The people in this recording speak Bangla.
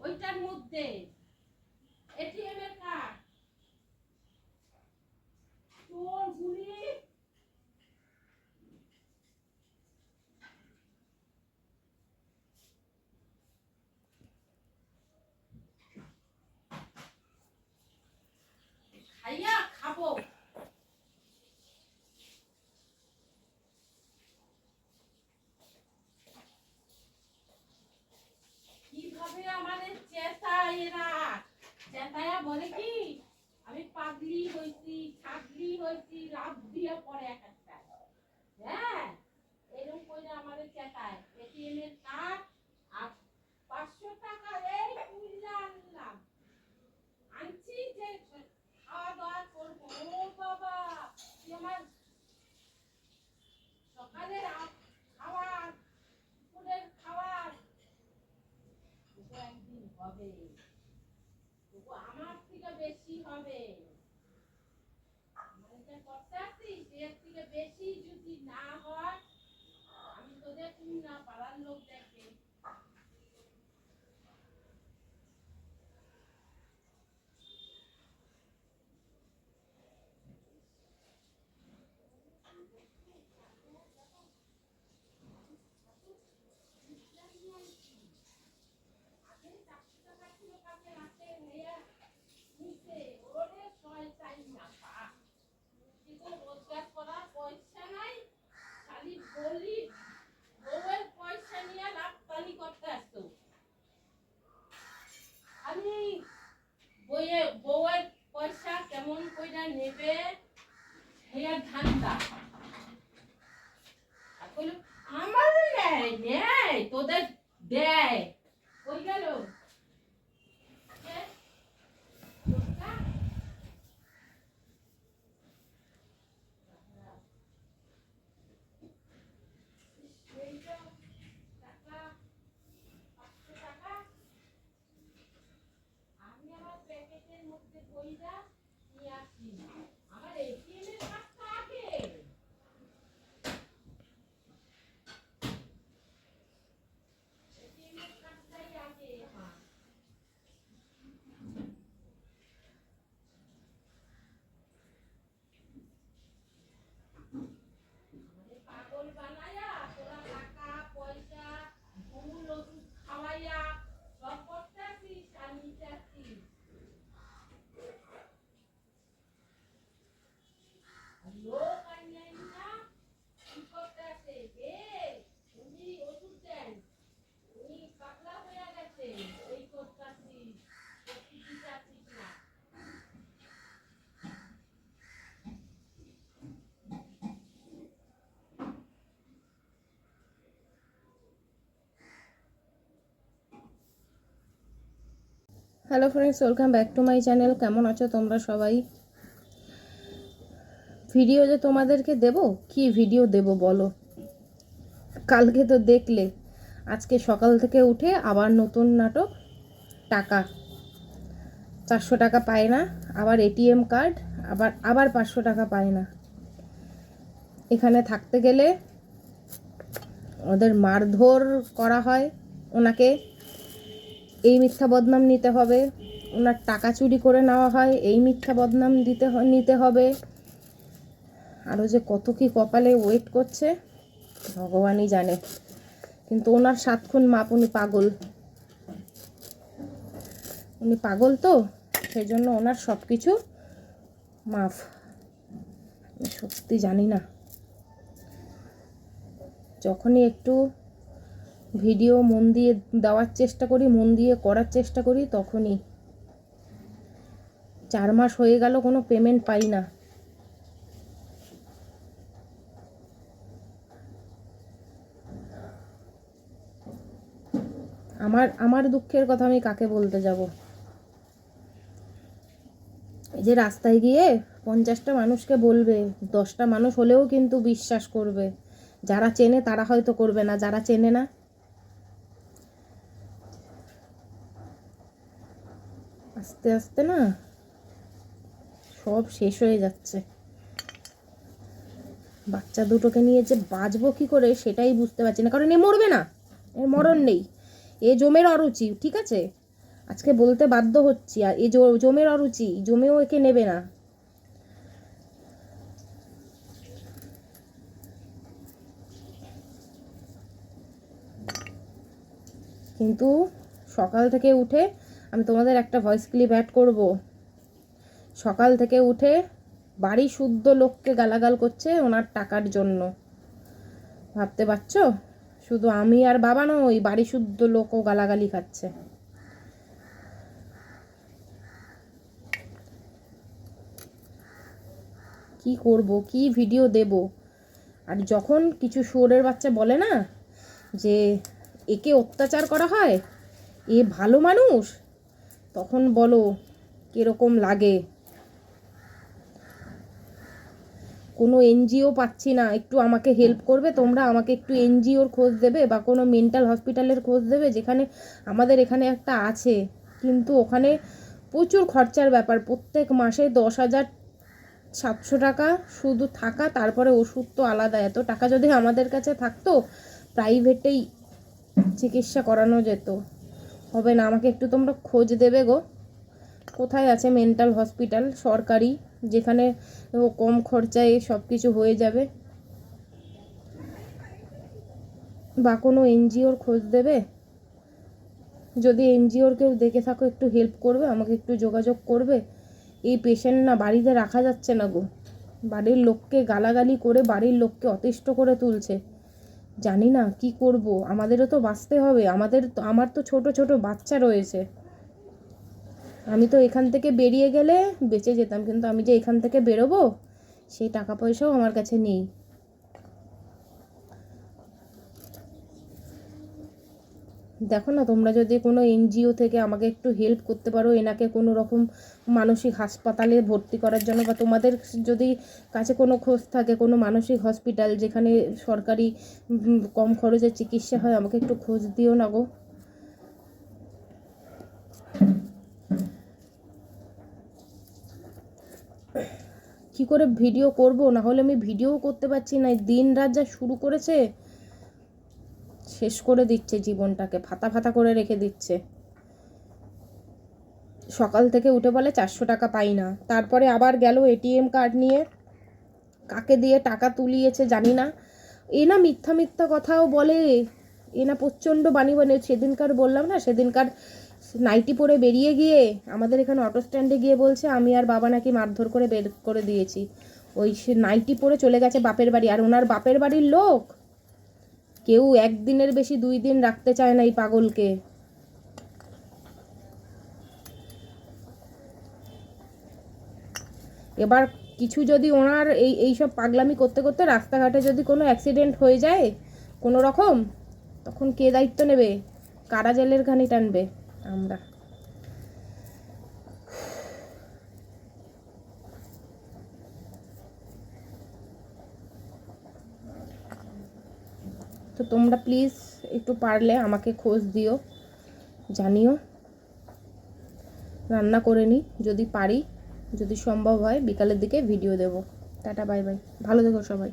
ওইটার মধ্যে এটিএম খাইয়া খাব কীভাবে আমাদের চেতায় এরা চেতায়া বলে কি আমি পাগলি হইছি, ছাগলি হইছি লাভ দিয়ে পরে এক একটা। হ্যাঁ এরকম করে আমাদের চেতায়। এটিএম এর কার্ড আর পাঁচশো টাকা এই আনলাম। আনছি যে খাওয়া দাওয়া করব। ও বাবা আমার সকালের খাবার দুপুরের খাবার একদিন হবে। আমার থেকে বেশি হবে আমার এটা করতে আসছিস এর থেকে বেশি যদি না হয় আমি তোদের তুমি না পাড়ার লোক দেখবে আগে চারশো টাকা ছিল কাছে রাতে নেয়া নিতে ওরে শয়তান না পা কিন্তু রোজগার করার পয়সা নাই খালি বইয়ে, বউয়ের পয়সা কেমন কইরা নেবে হেয়া ধান্দা আমার নেয় নেয় তোদের দেয়। কই গেল কে? লোকটা? এইটা টাকা, পাঁচশো টাকা। আমি আমার প্যাকেটের মধ্যে বইটা নিয়ে আসি আমার এটিএম এর কার্ডটা আগে এটিএম এর কার্ডটাই আগে আমার আমাদের পাগল বানায়া তোরা টাকা পয়সা ভুল ওষুধ খাওয়াইয়া সব করতে আসিস আর নিতে আসিস আর লোক আইনাই না কি করতে আসে কে উনি ওষুধ দেন উনি পাগলা হয়ে গেছে এই করতে আসিস সত্যি দিতে আসিস না hello friends welcome back to my channel কেমন আছো তোমরা সবাই? ভিডিও যে তোমাদেরকে দেব? কি ভিডিও দেব বলো? কালকে তো দেখলে। আজকে সকাল থেকে উঠে আবার নতুন নাটক। টাকা। চারশো টাকা পায় না। আবার এটিএম কার্ড আবার আবার পাঁচশো টাকা পায় না। এখানে থাকতে গেলে ওদের মারধর করা হয় ওনাকে। এই মিথ্যা বদনাম নিতে হবে। ওনার টাকা চুরি করে নেওয়া হয়, এই মিথ্যা বদনাম দিতে নিতে হবে। আরও যে কত কি কপালে ওয়েট করছে, ভগবানই জানে। কিন্তু ওনার সাতক্ষণ মাপ উনি পাগল। উনি পাগল তো সেই জন্য ওনার সব কিছু মাফ সত্যি জানি না। যখনই একটু ভিডিও মন দিয়ে দেওয়ার চেষ্টা করি, মন দিয়ে করার চেষ্টা করি, তখনই। চার মাস হয়ে গেল, কোনো পেমেন্ট পাই না। আমার আমার দুঃখের কথা আমি কাকে বলতে যাব? এই যে রাস্তায় গিয়ে পঞ্চাশটা মানুষকে বলবে, দশটা মানুষ হলেও কিন্তু বিশ্বাস করবে। যারা চেনে তারা হয়তো করবে না, যারা চেনে না আস্তে আস্তে না সব শেষ হয়ে যাচ্ছে। বাচ্চা দুটোকে নিয়ে যে বাঁচবো কি করে সেটাই বুঝতে পারছি না। কারণ এ মরবে না এর মরণ নেই। এ জমের অরুচি ঠিক আছে? আজকে বলতে বাধ্য হচ্ছি আর এ জমের অরুচি জমেও একে নেবে না। কিন্তু সকাল থেকে উঠে আমি তোমাদের একটা ভয়েস ক্লিপ অ্যাড করব। সকাল থেকে উঠে বাড়ি শুদ্ধ লোককে গালাগাল করছে ওনার টাকার জন্য। ভাবতে পারছ? শুধু আমি আর বাবা নই, বাড়ি শুদ্ধ লোকও গালাগালি খাচ্ছে। কি করব, কি ভিডিও দেব? আর যখন কিছু শুয়োরের বাচ্চা বলে না যে, একে অত্যাচার করা হয়? এ ভালো মানুষ? তখন বলো, কীরকম লাগে? কোনো এনজিও পাচ্ছি না। একটু আমাকে হেল্প করবে, তোমরা আমাকে একটু এনজিওর খোঁজ দেবে বা কোনো মেন্টাল হসপিটালের খোঁজ দেবে, যেখানে আমাদের এখানে একটা আছে। কিন্তু ওখানে প্রচুর খরচার ব্যাপার। প্রত্যেক মাসে দশ হাজার সাতশো টাকা শুধু থাকা, তারপরে ওষুধ তো আলাদা। এত টাকা যদি আমাদের কাছে থাকতো প্রাইভেটেই চিকিৎসা করানো যেত। হবে না, আমাকে একটু তোমরা খোঁজ দেবে গো। কোথায় আছে মেন্টাল হসপিটাল সরকারি, যেখানে কম খরচায় সব কিছু হয়ে যাবে? বা কোনো এনজিওর খোঁজ দেবে? যদি এনজিওর কেউ দেখে থাকো, একটু হেল্প করবে, আমাকে একটু যোগাযোগ করবে। এই পেশেন্ট না বাড়িতে রাখা যাচ্ছে না গো। বাড়ির লোককে গালাগালি করে বাড়ির লোককে অতিষ্ঠ করে তুলছে। জানি না, কি করব? আমাদেরও তো বাঁচতে হবে। আমাদের আমার তো ছোট ছোট বাচ্চা রয়েছে। আমি তো এখান থেকে বেরিয়ে গেলে বেঁচে যেতাম। কিন্তু আমি যে এখান থেকে বেরোবো, সেই টাকা পয়সাও আমার কাছে নেই। দেখো না, তোমরা যদি কোনো এনজিও থেকে আমাকে একটু হেল্প করতে পারো, এনাকে কোনো রকম মানসিক হাসপাতালে ভর্তি করার জন্য, বা তোমাদের যদি কাছে কোনো খোঁজ থাকে, কোনো মানসিক হসপিটাল যেখানে সরকারি কম খরচে চিকিৎসা হয়, আমাকে একটু খোঁজ দিও না গো। কি করে ভিডিও করব? না হলে আমি ভিডিও করতে পারছি না। দিন রাত যা শুরু করেছে শেষ করে দিচ্ছে জীবনটাকে, ফাতা ফাতা করে রেখে দিচ্ছে। সকাল থেকে উঠে বলে, চারশো টাকা পাই না। তারপরে আবার গেল এটিএম কার্ড নিয়ে, কাকে দিয়ে টাকা তুলিয়েছে জানি না। এ না মিথ্যা মিথ্যা কথাও বলে, এ না প্রচণ্ড বাণী বানে সেদিনকার বললাম না, সেদিনকার নাইটি পরে বেরিয়ে গিয়ে আমাদের এখানে অটো স্ট্যান্ডে গিয়ে বলছে, আমি আর বাবা নাকি মারধর করে বের করে দিয়েছি। ওই সে নাইটি পরে চলে গেছে বাপের বাড়ি। আর ওনার বাপের বাড়ির লোক কেউ একদিনের বেশি দুই দিন রাখতে চায় না এই পাগলকে। এবার কিছু যদি ওনার এই এইসব পাগলামি করতে করতে রাস্তাঘাটে যদি কোনো অ্যাক্সিডেন্ট হয়ে যায়, কোনো রকম, তখন কে দায়িত্ব নেবে? কারা জেলের ঘানি টানবে? আমরা। তো তোমরা প্লিজ একটু পারলে আমাকে খোঁজ দিও, জানিও। রান্না করে নিই যদি পারি, যদি সম্ভব হয়, বিকালের দিকে ভিডিও দেব। টাটা বাই বাই ভালো থেকো সবাই।